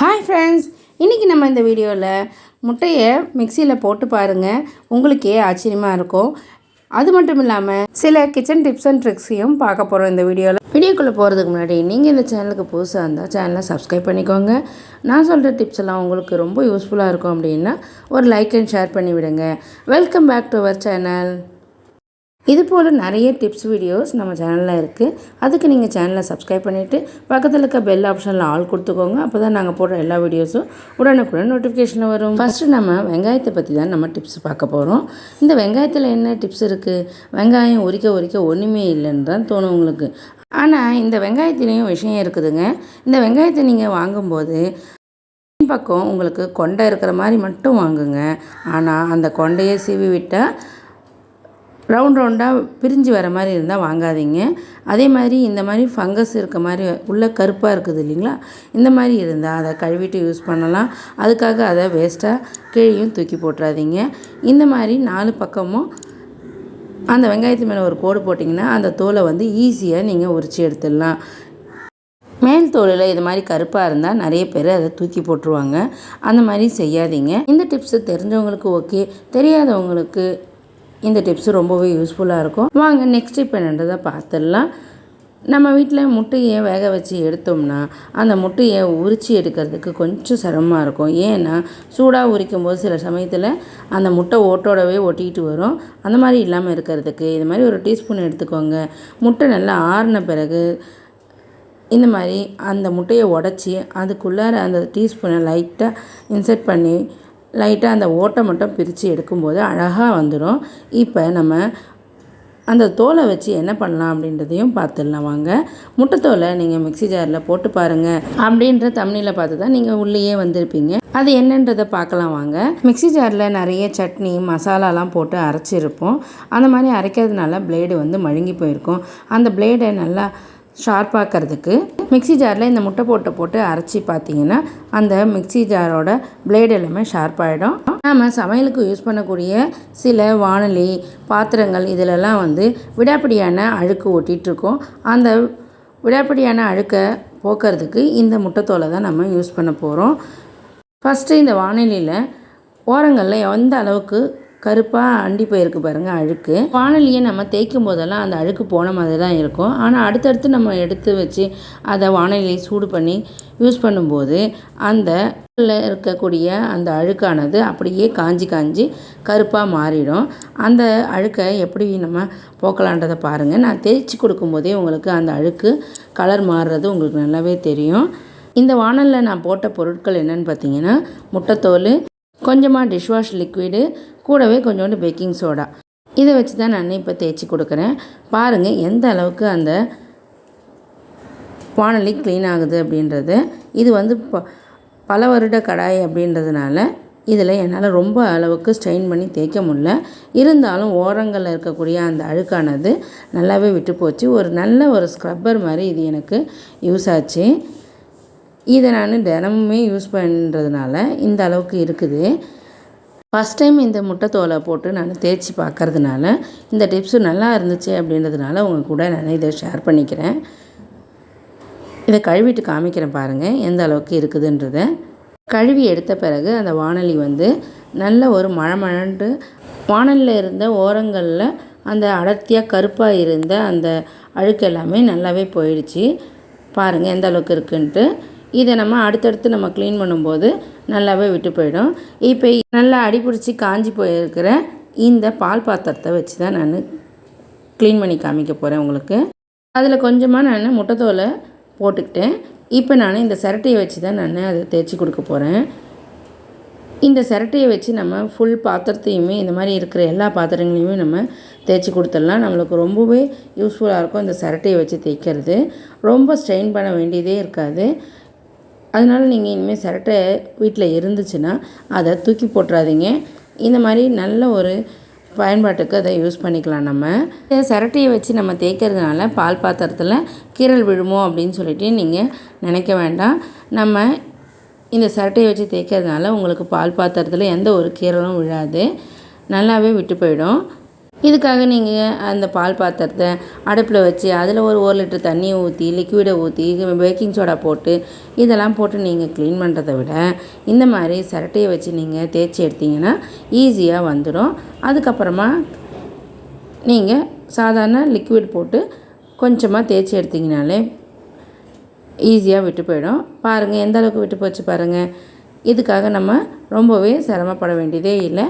Hi friends இன்றைக்கி நம்ம இந்த வீடியோவில் முட்டையை மிக்சியில் போட்டு பாருங்கள் உங்களுக்கே ஆச்சரியமாக இருக்கும். அது மட்டும் இல்லாமல் சில கிச்சன் டிப்ஸ் அண்ட் ட்ரிக்ஸையும் பார்க்க போகிறோம் இந்த வீடியோவில் வீடியோக்குள்ளே போகிறதுக்கு முன்னாடி நீங்கள் இந்த சேனலுக்கு புதுசாக இருந்தால் சேனலை சப்ஸ்கிரைப் பண்ணிக்கோங்க. நான் சொல்கிற டிப்ஸ் எல்லாம் உங்களுக்கு ரொம்ப யூஸ்ஃபுல்லாக இருக்கும் அப்படின்னா ஒரு லைக் அண்ட் ஷேர் பண்ணி விடுங்க welcome back to our channel இது போல் நிறைய டிப்ஸ் வீடியோஸ் நம்ம சேனலில் இருக்குது அதுக்கு நீங்கள் சேனலை சப்ஸ்கிரைப் பண்ணிவிட்டு பக்கத்தில் இருக்க பெல் ஆப்ஷனில் ஆல் கொடுத்துக்கோங்க. அப்போ தான் நாங்கள் போடுற எல்லா வீடியோஸும் உடனுக்குடன் நோட்டிஃபிகேஷனில் வரும். ஃபஸ்ட்டு நம்ம வெங்காயத்தை பற்றி தான் நம்ம டிப்ஸ் பார்க்க போகிறோம் இந்த வெங்காயத்தில் என்ன டிப்ஸ் இருக்குது வெங்காயம் உரிக்க உரிக்க ஒன்றுமே இல்லைன்னு தான் தோணும் உங்களுக்கு. ஆனால் இந்த வெங்காயத்துலேயும் விஷயம் இருக்குதுங்க. இந்த வெங்காயத்தை நீங்கள் வாங்கும்போது பக்கம் உங்களுக்கு கொண்டை இருக்கிற மாதிரி மட்டும் வாங்குங்க. ஆனால் அந்த கொண்டையை சீவி விட்டால் ரவுண்ட் ரவுண்டாக பிரிஞ்சு வர மாதிரி இருந்தால் வாங்காதீங்க. அதே மாதிரி இந்த மாதிரி ஃபங்கஸ் இருக்க மாதிரி உள்ளே கருப்பாக இருக்குது இல்லைங்களா? இந்த மாதிரி இருந்தால் அதை கழுவிட்டு யூஸ் பண்ணலாம். அதுக்காக அதை வேஸ்ட்டாக கீழேயும் தூக்கி போட்டுறாதீங்க. இந்த மாதிரி நாலு பக்கமும் அந்த வெங்காயத்து மேலே ஒரு கோடு போட்டிங்கன்னா அந்த தோலை வந்து ஈஸியாக நீங்கள் உரித்து எடுத்துடலாம். மேல் தோலில் இது மாதிரி கருப்பாக இருந்தால் நிறைய பேர் அதை தூக்கி போட்டுருவாங்க. அந்த மாதிரி செய்யாதீங்க. இந்த டிப்ஸு தெரிஞ்சவங்களுக்கு ஓகே தெரியாதவங்களுக்கு இந்த டிப்ஸ் ரொம்பவே யூஸ்ஃபுல்லாக இருக்கும். வாங்க நெக்ஸ்ட் இப்போ என்னன்றதை பார்த்துடலாம். நம்ம வீட்டில் முட்டையை வேக வச்சு எடுத்தோம்னா அந்த முட்டையை உரித்து எடுக்கிறதுக்கு கொஞ்சம் சிரமமாக இருக்கும். ஏன்னா சூடாக உரிக்கும் போது சில சமயத்தில் அந்த முட்டை ஓட்டோடவே ஒட்டிகிட்டு வரும். அந்த மாதிரி இல்லாமல் இருக்கிறதுக்கு இது மாதிரி ஒரு டீஸ்பூன் எடுத்துக்கோங்க. முட்டை நல்லா ஆறின பிறகு இந்த மாதிரி அந்த முட்டையை உடச்சி அதுக்குள்ளார அந்த டீஸ்பூனை லைட்டாக இன்சர்ட் பண்ணி லைட்டாக அந்த ஓட்டை மட்டும் பிரித்து எடுக்கும்போது அழகாக வந்துடும் இப்போ நம்ம அந்த தோலை வச்சு என்ன பண்ணலாம் அப்படின்றதையும் பார்த்துடலாம் வாங்க. முட்டைத்தோலை நீங்கள் மிக்சி ஜாரில் போட்டு பாருங்கள் அப்படின்ற தமிழில் பார்த்து தான் நீங்கள் உள்ளேயே வந்திருப்பீங்க. அது என்னன்றதை பார்க்கலாம் வாங்க. மிக்சி ஜாரில் நிறைய சட்னி மசாலாலாம் போட்டு அரைச்சிருப்போம். அந்த மாதிரி அரைக்கிறதுனால பிளேடு வந்து மழுங்கி போயிருக்கும். அந்த பிளேடை நல்லா ஷார்ப்பாக்கிறதுக்கு மிக்சி ஜாரில் இந்த முட்டை போட்டு போட்டு அரைச்சி பார்த்தீங்கன்னா அந்த மிக்சி ஜாரோட பிளேடு எல்லாமே ஷார்ப்பாகிடும் நாம் சமையலுக்கு யூஸ் பண்ணக்கூடிய சில வானொலி பாத்திரங்கள் இதிலெல்லாம் வந்து விடாப்பிடியான அழுக்கு ஒட்டிகிட்ருக்கோம் அந்த விடாப்பிடியான அழுக்கை போக்குறதுக்கு இந்த முட்டைத்தோலை தான் நம்ம யூஸ் பண்ண போகிறோம் ஃபஸ்ட்டு இந்த வானிலையில் ஓரங்களில் எந்த அளவுக்கு கருப்பாக அண்டி போயிருக்கு பாருங்கள் அழுக்கு. வானலியை நம்ம தேய்க்கும் போதெல்லாம் அந்த அழுக்கு போன மாதிரி தான் இருக்கும். ஆனால் அடுத்தடுத்து நம்ம எடுத்து வச்சு அதை வானலியை சூடு பண்ணி யூஸ் பண்ணும்போது அந்த இருக்கக்கூடிய அந்த அழுக்கானது அப்படியே காஞ்சி காஞ்சி கருப்பாக மாறிடும். அந்த அழுக்கை எப்படி நம்ம போக்கலான்றதை பாருங்கள் நான் தேய்ச்சி கொடுக்கும்போதே உங்களுக்கு அந்த அழுக்கு கலர் மாறுறது உங்களுக்கு நல்லாவே தெரியும். இந்த வானலில் நான் போட்ட பொருட்கள் என்னென்னு பார்த்தீங்கன்னா முட்டைத்தோல் கொஞ்சமாக டிஷ்வாஷ் லிக்விடு கூடவே கொஞ்சோண்டு பேக்கிங் சோடா இதை வச்சு தான் நான் இப்போ தேய்ச்சி கொடுக்குறேன். பாருங்கள் எந்த அளவுக்கு அந்த வானொலி க்ளீன் ஆகுது அப்படின்றது. இது வந்து ப பல வருட கடாய் அப்படின்றதுனால இதில் என்னால் ரொம்ப அளவுக்கு ஸ்ட்ரெயின் பண்ணி தேய்க்க முடில இருந்தாலும் ஓரங்களில் இருக்கக்கூடிய அந்த அழுக்கானது நல்லாவே விட்டு போச்சு ஒரு நல்ல ஒரு ஸ்க்ரப்பர் மாதிரி இது எனக்கு யூஸ் ஆச்சு. இதை நான் தினமுமே யூஸ் பண்ணுறதுனால இந்த அளவுக்கு இருக்குது. ஃபஸ்ட் டைம் இந்த முட்டை தோலை போட்டு நான் தேய்ச்சி பார்க்குறதுனால இந்த டிப்ஸு நல்லா இருந்துச்சு அப்படின்றதுனால உங்கள் கூட நான் இதை ஷேர் பண்ணிக்கிறேன். இதை கழுவிட்டு காமிக்கிறேன் பாருங்கள் எந்த அளவுக்கு இருக்குதுன்றத. கழுவி எடுத்த பிறகு அந்த வானொலி வந்து நல்ல ஒரு மழை மழண்டு வானலில் இருந்த ஓரங்களில் அந்த அடர்த்தியாக கருப்பாக இருந்த அந்த அழுக்கு எல்லாமே நல்லாவே போயிடுச்சு. பாருங்கள் எந்த அளவுக்கு இருக்குன்ட்டு. இதை நம்ம அடுத்தடுத்து நம்ம க்ளீன் பண்ணும்போது நல்லாவே விட்டு போயிடும். இப்போ நல்லா அடிப்பிடிச்சி காஞ்சி போயிருக்கிற இந்த பால் பாத்திரத்தை வச்சு தான் நான் க்ளீன் பண்ணி காமிக்க போகிறேன் உங்களுக்கு. அதில் கொஞ்சமாக நான் முட்டைத்தோலை போட்டுக்கிட்டேன். இப்போ நான் இந்த சிரட்டையை வச்சு தான் நான் அதை தேய்ச்சி கொடுக்க போகிறேன் இந்த சிரட்டையை வச்சு நம்ம ஃபுல் பாத்திரத்தையுமே இந்த மாதிரி இருக்கிற எல்லா பாத்திரங்களையுமே நம்ம தேய்ச்சி கொடுத்துடலாம். நம்மளுக்கு ரொம்பவே யூஸ்ஃபுல்லாக இருக்கும் இந்த சிரட்டையை வச்சு தேய்க்கிறது. ரொம்ப ஸ்ட்ரெயின் பண்ண வேண்டியதே இருக்காது. அதனால் நீங்கள் இனிமேல் சிரட்டை வீட்டில் இருந்துச்சுன்னா அதை தூக்கி போட்டுறாதீங்க. இந்த மாதிரி நல்ல ஒரு பயன்பாட்டுக்கு அதை யூஸ் பண்ணிக்கலாம் நம்ம. இந்த சிரட்டையை வச்சு நம்ம தேய்க்கிறதுனால பால் பாத்திரத்தில் கீரல் விழுமோ அப்படின்னு சொல்லிட்டு நீங்கள் நினைக்க வேண்டாம். நம்ம இந்த சிரட்டையை வச்சு தேய்க்கிறதுனால உங்களுக்கு பால் பாத்திரத்தில் எந்த ஒரு கீரலும் விழாது. நல்லாவே விட்டு போயிடும். இதுக்காக நீங்கள் அந்த பால் பாத்திரத்தை அடுப்பில் வச்சு அதில் ஒரு ஒரு லிட்டர் தண்ணியை ஊற்றி லிக்விடை ஊற்றி பேக்கிங் சோடா போட்டு இதெல்லாம் போட்டு நீங்கள் க்ளீன் பண்ணுறத விட இந்த மாதிரி சிரட்டையை வச்சு நீங்கள் தேய்ச்சி எடுத்தீங்கன்னா ஈஸியாக வந்துடும் அதுக்கப்புறமா நீங்கள் சாதாரண லிக்விட் போட்டு கொஞ்சமாக தேய்ச்சி எடுத்தீங்கனாலே ஈஸியாக விட்டு போயிடும். பாருங்கள் எந்த அளவுக்கு விட்டு போச்சு பாருங்கள் இதுக்காக நம்ம ரொம்பவே சிரமப்பட வேண்டியதே இல்லை.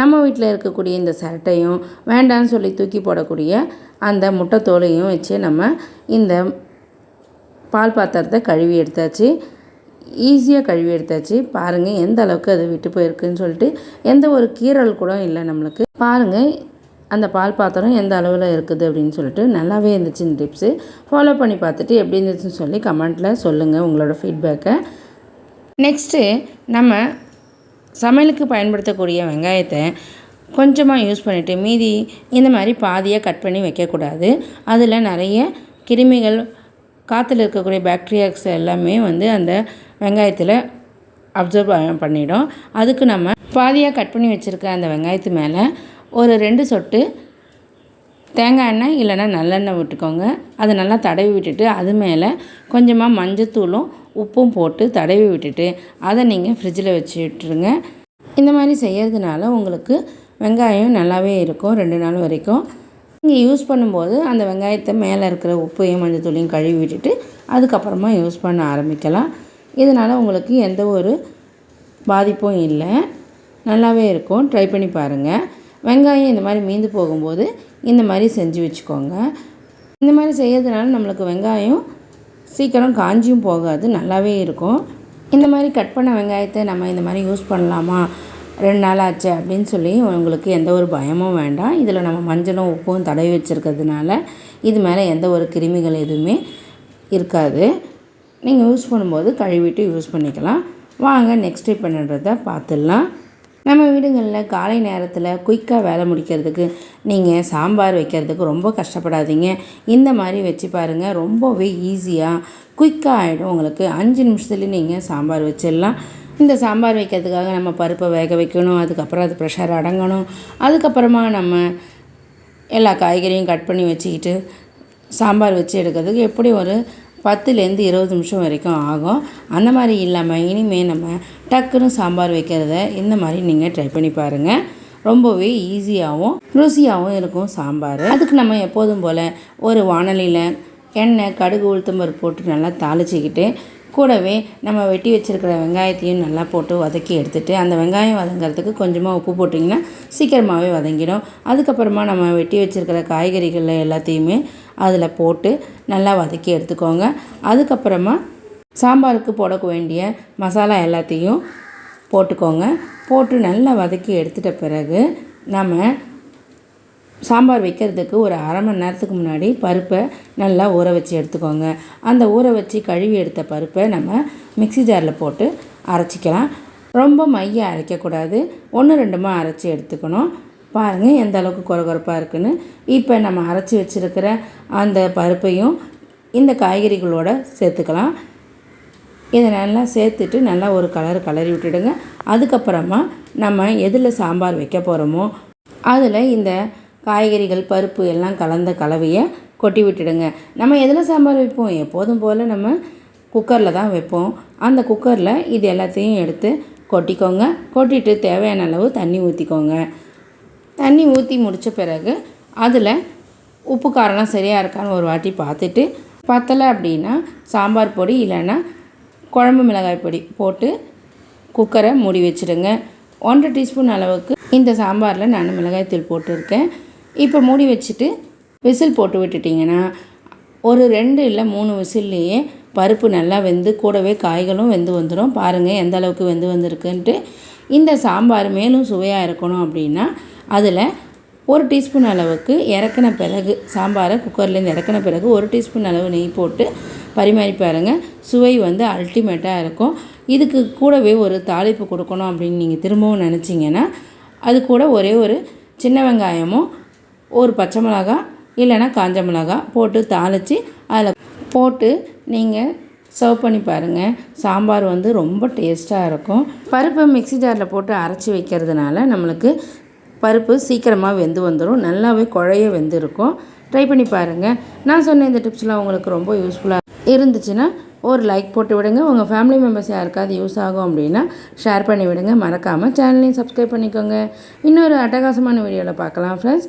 நம்ம வீட்டில் இருக்கக்கூடிய இந்த சரட்டையும் வேண்டான்னு சொல்லி தூக்கி போடக்கூடிய அந்த முட்டை தோலையும் வச்சு நம்ம இந்த பால் பாத்திரத்தை கழுவி எடுத்தாச்சு. ஈஸியாக கழுவி எடுத்தாச்சு. பாருங்கள் எந்த அளவுக்கு அது விட்டு போயிருக்குன்னு சொல்லிட்டு எந்த ஒரு கீறல் கூட இல்லை நம்மளுக்கு. பாருங்கள் அந்த பால் பாத்திரம் எந்த அளவில் இருக்குது அப்படின்னு சொல்லிட்டு நல்லாவே இருந்துச்சு இந்த டிப்ஸு. ஃபாலோ பண்ணி பார்த்துட்டு எப்படி இருந்துச்சுன்னு சொல்லி கமெண்ட்டில் சொல்லுங்கள் உங்களோட ஃபீட்பேக்கை நெக்ஸ்ட்டு நம்ம சமையலுக்கு பயன்படுத்தக்கூடிய வெங்காயத்தை கொஞ்சமாக யூஸ் பண்ணிவிட்டு மீதி இந்த மாதிரி பாதியாக கட் பண்ணி வைக்கக்கூடாது. அதில் நிறைய கிருமிகள் காற்றுல இருக்கக்கூடிய பாக்டீரியாஸ் எல்லாமே வந்து அந்த வெங்காயத்தில் அப்சர்வ் பண்ணிடும். அதுக்கு நம்ம பாதியாக கட் பண்ணி வச்சுருக்க அந்த வெங்காயத்து மேலே ஒரு ரெண்டு சொட்டு தேங்காய் எண்ணெய் இல்லைன்னா நல்லெண்ணெய் விட்டுக்கோங்க. அதை நல்லா தடவி விட்டுட்டு அது மேலே கொஞ்சமாக மஞ்சத்தூளும் உப்பும் போட்டு தடவி விட்டுட்டு அதை நீங்கள் ஃப்ரிட்ஜில் வச்சு விட்டுருங்க. இந்த மாதிரி செய்கிறதுனால உங்களுக்கு வெங்காயம் நல்லாவே இருக்கும் ரெண்டு நாள் வரைக்கும். நீங்கள் யூஸ் பண்ணும்போது அந்த வெங்காயத்தை மேலே இருக்கிற உப்பையும் மஞ்சத்தூளையும் கழுவி விட்டுட்டு அதுக்கப்புறமா யூஸ் பண்ண ஆரம்பிக்கலாம். இதனால் உங்களுக்கு எந்த ஒரு பாதிப்பும் இல்லை. நல்லாவே இருக்கும். ட்ரை பண்ணி பாருங்கள் வெங்காயம் இந்த மாதிரி மீந்து போகும்போது இந்த மாதிரி செஞ்சு வச்சுக்கோங்க. இந்த மாதிரி செய்யறதுனால நம்மளுக்கு வெங்காயம் சீக்கிரம் காஞ்சியும் போகாது நல்லாவே இருக்கும். இந்த மாதிரி கட் பண்ண வெங்காயத்தை நம்ம இந்த மாதிரி யூஸ் பண்ணலாமா? ரெண்டு நாள் ஆச்சு அப்படின்னு சொல்லி உங்களுக்கு எந்த ஒரு பயமும் வேண்டாம். இதில் நம்ம மஞ்சளும் உப்பும் தடவி வச்சுருக்கிறதுனால இது மேலே எந்த ஒரு கிருமிகள் எதுவுமே இருக்காது. நீங்கள் யூஸ் பண்ணும்போது கழுவிட்டு யூஸ் பண்ணிக்கலாம். வாங்க நெக்ஸ்ட் ஸ்டெப் பண்ணுறத பார்த்துடலாம். நம்ம வீடுகளில் காலை நேரத்தில் குயிக்காக வேலை முடிக்கிறதுக்கு நீங்கள் சாம்பார் வைக்கிறதுக்கு ரொம்ப கஷ்டப்படாதீங்க. இந்த மாதிரி வச்சு பாருங்கள் ரொம்பவே ஈஸியாக குயிக்காக ஆகிடும் உங்களுக்கு. அஞ்சு நிமிஷத்துலேயே நீங்கள் சாம்பார் வச்சிடலாம். இந்த சாம்பார் வைக்கிறதுக்காக நம்ம பருப்பை வேக வைக்கணும் அதுக்கப்புறம் அது ப்ரெஷர் அடங்கணும். அதுக்கப்புறமா நம்ம எல்லா காய்கறியும் கட் பண்ணி வச்சுக்கிட்டு சாம்பார் வச்சு எடுக்கிறதுக்கு எப்படி ஒரு பத்துலேருந்து இருபது நிமிஷம் வரைக்கும் ஆகும். அந்த மாதிரி இல்லாமல் இனிமேல் நம்ம டக்குன்னு சாம்பார் வைக்கிறத இந்த மாதிரி நீங்கள் ட்ரை பண்ணி பாருங்கள் ரொம்பவே ஈஸியாகவும் ருசியாகவும் இருக்கும் சாம்பார். அதுக்கு நம்ம எப்போதும் போல் ஒரு வானலியில் எண்ணெய் கடுகு உளுத்தம்பருப்பு போட்டு நல்லா தாளிச்சிக்கிட்டு கூடவே நம்ம வெட்டி வச்சுருக்கிற வெங்காயத்தையும் நல்லா போட்டு வதக்கி எடுத்துகிட்டு அந்த வெங்காயம் வதங்கிறதுக்கு கொஞ்சமாக உப்பு போட்டிங்கன்னா சீக்கிரமாகவே வதங்கிடும். அதுக்கப்புறமா நம்ம வெட்டி வச்சுருக்கிற காய்கறிகள் எல்லாத்தையுமே அதில் போட்டு நல்லா வதக்கி எடுத்துக்கோங்க. அதுக்கப்புறமா சாம்பாருக்கு போட வேண்டிய மசாலா எல்லாத்தையும் போட்டுக்கோங்க. போட்டு நல்லா வதக்கி எடுத்துட்ட பிறகு நம்ம சாம்பார் வைக்கிறதுக்கு ஒரு அரை மணி நேரத்துக்கு முன்னாடி பருப்பை நல்லா ஊற வச்சு எடுத்துக்கோங்க. அந்த ஊற வச்சு கழுவி எடுத்த பருப்பை நம்ம மிக்சி ஜாரில் போட்டு அரைச்சிக்கலாம். ரொம்ப மைய அரைக்கக்கூடாது. ஒன்று ரெண்டுமா அரைச்சி எடுத்துக்கணும். பாருங்கள் எந்த அளவுக்கு குறகுறப்பாக இருக்குன்னு. இப்போ நம்ம அரைச்சி வச்சுருக்கிற அந்த பருப்பையும் இந்த காய்கறிகளோட சேர்த்துக்கலாம். இதை நல்லா சேர்த்துட்டு நல்லா ஒரு கலர் கலரி விட்டுடுங்க. அதுக்கப்புறமா நம்ம எதில் சாம்பார் வைக்க போகிறோமோ அதில் இந்த காய்கறிகள் பருப்பு எல்லாம் கலந்த கலவையை கொட்டி விட்டுடுங்க நம்ம எதில் சாம்பார் வைப்போம்? எப்போதும் போல் நம்ம குக்கரில் தான் வைப்போம். அந்த குக்கரில் இது எல்லாத்தையும் எடுத்து கொட்டிக்கோங்க. கொட்டிட்டு தேவையான அளவு தண்ணி ஊற்றிக்கோங்க தண்ணி ஊற்றி முடித்த பிறகு அதில் உப்பு காரம்லாம் சரியாக இருக்கான்னு ஒரு வாட்டி பார்த்துட்டு பத்தலை அப்படின்னா சாம்பார் பொடி இல்லைன்னா குழம்பு மிளகாய் பொடி போட்டு குக்கரை மூடி வச்சுடுங்க. ஒன்றரை டீஸ்பூன் அளவுக்கு இந்த சாம்பாரில் நான் மிளகாய் தூள் போட்டிருக்கேன். இப்போ மூடி வச்சுட்டு விசில் போட்டு விட்டுட்டிங்கன்னா ஒரு ரெண்டு இல்லை மூணு விசில்லையே பருப்பு நல்லா வெந்து கூடவே காய்களும் வெந்து வந்துடும் பாருங்கள் எந்த அளவுக்கு வெந்து வந்திருக்குன்ட்டு. இந்த சாம்பார் மேலும் சுவையாக இருக்கணும் அப்படின்னா அதில் ஒரு டீஸ்பூன் அளவுக்கு இறக்கின பிறகு சாம்பாரை குக்கர்லேருந்து இறக்கின பிறகு ஒரு டீஸ்பூன் அளவு நெய் போட்டு பரிமாறி பாருங்கள் சுவை வந்து அல்டிமேட்டாக இருக்கும். இதுக்கு கூடவே ஒரு தாளிப்பு கொடுக்கணும் அப்படின்னு நீங்கள் திரும்பவும் நினச்சிங்கன்னா அது கூட ஒரே ஒரு சின்ன வெங்காயமும் ஒரு பச்சை மிளகா இல்லைன்னா காஞ்ச மிளகா போட்டு தாளித்து அதில் போட்டு நீங்கள் சர்வ் பண்ணி பாருங்கள் சாம்பார் வந்து ரொம்ப டேஸ்ட்டாக இருக்கும். பருப்பை மிக்ஸி ஜாரில் போட்டு அரைச்சி வைக்கிறதுனால நம்மளுக்கு பருப்பு சீக்கிரமாக வெந்து வந்துடும் நல்லாவே குழைய வெந்து இருக்கும் ட்ரை பண்ணி பாருங்கள் நான் சொன்ன இந்த டிப்ஸ்லாம் உங்களுக்கு ரொம்ப யூஸ்ஃபுல்லாக இருந்துச்சுன்னா ஒரு லைக் போட்டு விடுங்க. உங்கள் ஃபேமிலி மெம்பர்ஸ் யாருக்காவது யூஸ் ஆகும் அப்படின்னா ஷேர் பண்ணி விடுங்க. மறக்காமல் சேனலையும் சப்ஸ்கிரைப் பண்ணிக்கோங்க. இன்னொரு அட்டகாசமான வீடியோவில் பார்க்கலாம் friends